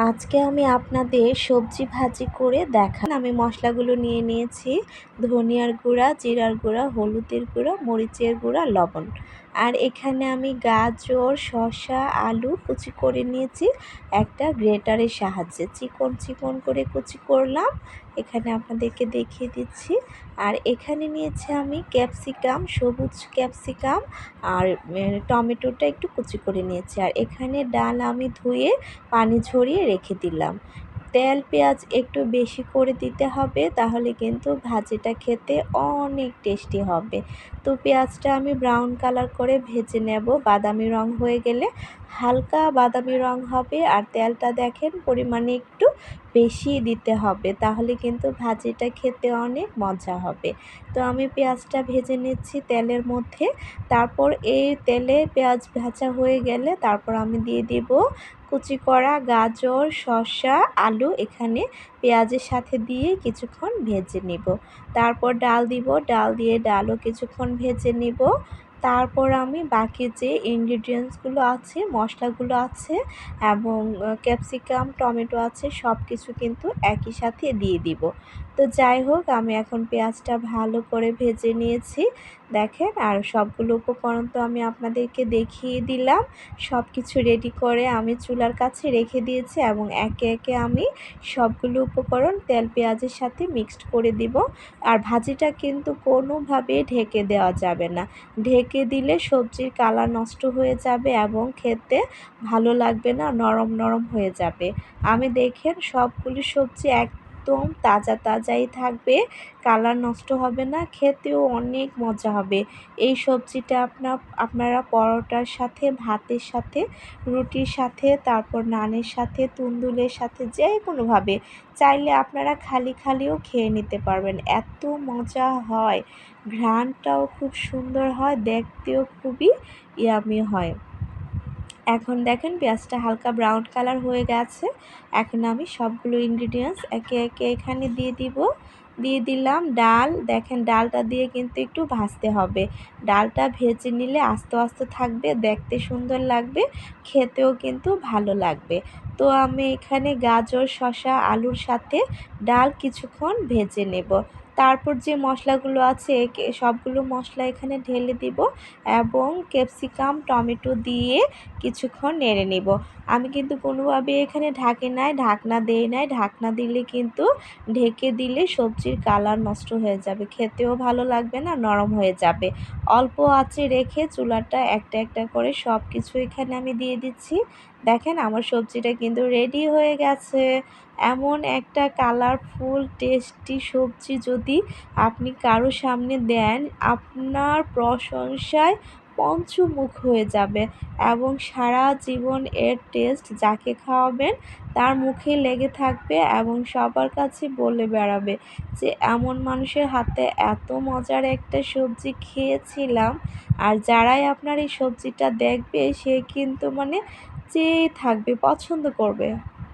আজকে আমি আপনাদের সবজি ভাজি করে দেখান আমি মশলাগুলো নিয়ে নিয়েছি। ধনিয়ার গুঁড়া, জিরার গুঁড়া, হলুদের গুঁড়া, মরিচের গুঁড়া, লবণ। আর এখানে আমি গাজর, শসা, আলু কুচি করে নিয়েছি। একটা গ্রেটারের সাহায্যে চিকন চিকন করে কুচি করলাম। এখানে আপনাদেরকে দেখিয়ে দিচ্ছি। আর এখানে নিয়েছি আমি ক্যাপসিকাম, সবুজ ক্যাপসিকাম আর টমেটোটা একটু কুচি করে নিয়েছি। আর এখানে ডাল আমি ধুয়ে, পানি ঝরিয়ে রেখে দিলাম। তেল, পেঁয়াজ একটু বেশি করে দিতে হবে, তাহলে কিন্তু ভাজিটা খেতে অনেক টেস্টি হবে। তো পেঁয়াজটা আমি ব্রাউন কালার করে ভেজে নেব, বাদামি রং হয়ে গেলে হালকা বাদামি রং হবে। আর তেলটা দেখেন পরিমাণে একটু বেশি দিতে হবে, তাহলে কিন্তু ভাজিটা খেতে অনেক মজা হবে। তো আমি পেঁয়াজটা ভেজে নিচ্ছি তেলের মধ্যে। তারপর এই তেলে পেঁয়াজ ভাজা হয়ে গেলে তারপর আমি দিয়ে দিব কুচি করা, গাজর, শসা, আলু এখানে পেঁয়াজের সাথে দিয়ে কিছুক্ষণ ভেজে নিব। তারপর ডাল দিব, ডাল দিয়ে ডালও কিছুক্ষণ ভেজে নিব। তারপর আমি বাকি যে ইনগ্রিডিয়েন্টসগুলো আছে, মশলাগুলো আছে এবং ক্যাপসিকাম টমেটো আছে সব কিছু কিন্তু একই সাথে দিয়ে দিব। তো যাই হোক, আমি এখন পেঁয়াজটা ভালো করে ভেজে নিয়েছি। দেখেন, আর সবগুলো উপকরণ তো আমি আপনাদেরকে দেখিয়ে দিলাম। সব কিছু রেডি করে আমি চুলার কাছে রেখে দিয়েছি এবং একে একে আমি সবগুলো উপকরণ তেল, পেঁয়াজের সাথে মিক্সড করে দিব। আর ভাজিটা কিন্তু কোনোভাবে ঢেকে দেওয়া যাবে না। ঢেকে দিলে সবজির কালার নষ্ট হয়ে যাবে এবং খেতে ভালো লাগবে না, নরম নরম হয়ে যাবে। আমি দেখেন সবগুলি সবজি এক একদম তাজা তাজাই থাকবে, কালার নষ্ট হবে না, খেতেও অনেক মজা হবে। এই সবজিটা আপনার আপনারা পরোটার সাথে, ভাতের সাথে, রুটির সাথে, তারপর নানের সাথে, তুন্দুলের সাথে যে কোনোভাবে চাইলে আপনারা খালি খালিও খেয়ে নিতে পারবেন। এত মজা হয় ঘ্রাণটাও খুব সুন্দর হয়, দেখতেও খুবই ইয়ামি হয়। এখন দেখেন পেঁয়াজটা হালকা ব্রাউন কালার হয়ে গেছে। এখন আমি সবগুলো ইনগ্রিডিয়েন্টস একে একে এখানে দিয়ে দিব। দিয়ে দিলাম ডাল। দেখেন ডালটা দিয়ে কিন্তু একটু ভাজতে হবে। ডালটা ভেজে নিলে আস্তে আস্তে থাকবে, দেখতে সুন্দর লাগবে, খেতেও কিন্তু ভালো লাগবে। তো আমি এখানে গাজর, শসা, আলুর সাথে ডাল কিছুক্ষণ ভেজে নেব। তারপর যে মশলাগুলো আছে সবগুলো মশলা এখানে ঢেলে দিব এবং ক্যাপসিকাম, টমেটো দিয়ে কিছুক্ষণ নেড়ে নেব। আমি কিন্তু কোনোভাবে এখানে ঢাকে নাই, ঢাকনা দেই নাই। ঢাকনা দিলে কিন্তু ঢেকে দিলে সবজির কালার নষ্ট হয়ে যাবে। খেতেও ভালো লাগবে না, নরম হয়ে যাবে। অল্প আঁচে রেখে চুলাটা একটা একটা করে সব কিছু এখানে আমি দিয়ে দিচ্ছি। দেখেন আমার সবজিটা কিন্তু রেডি হয়ে গেছে। এমন একটা কালারফুল টেস্টি সবজি যদি আপনি কারও সামনে দেন, আপনার প্রশংসায় পঞ্চমুখ হয়ে যাবে এবং সারা জীবন এর টেস্ট যাকে খাওয়াবেন, তার মুখে লেগে থাকবে এবং সবার কাছে বলে বেড়াবে যে, এমন মানুষের হাতে এত মজার একটা সবজি খেয়েছিলাম। আর যারাই আপনার এই সবজিটা দেখবে, সে কিন্তু মানে চেয়েই থাকবে, পছন্দ করবে।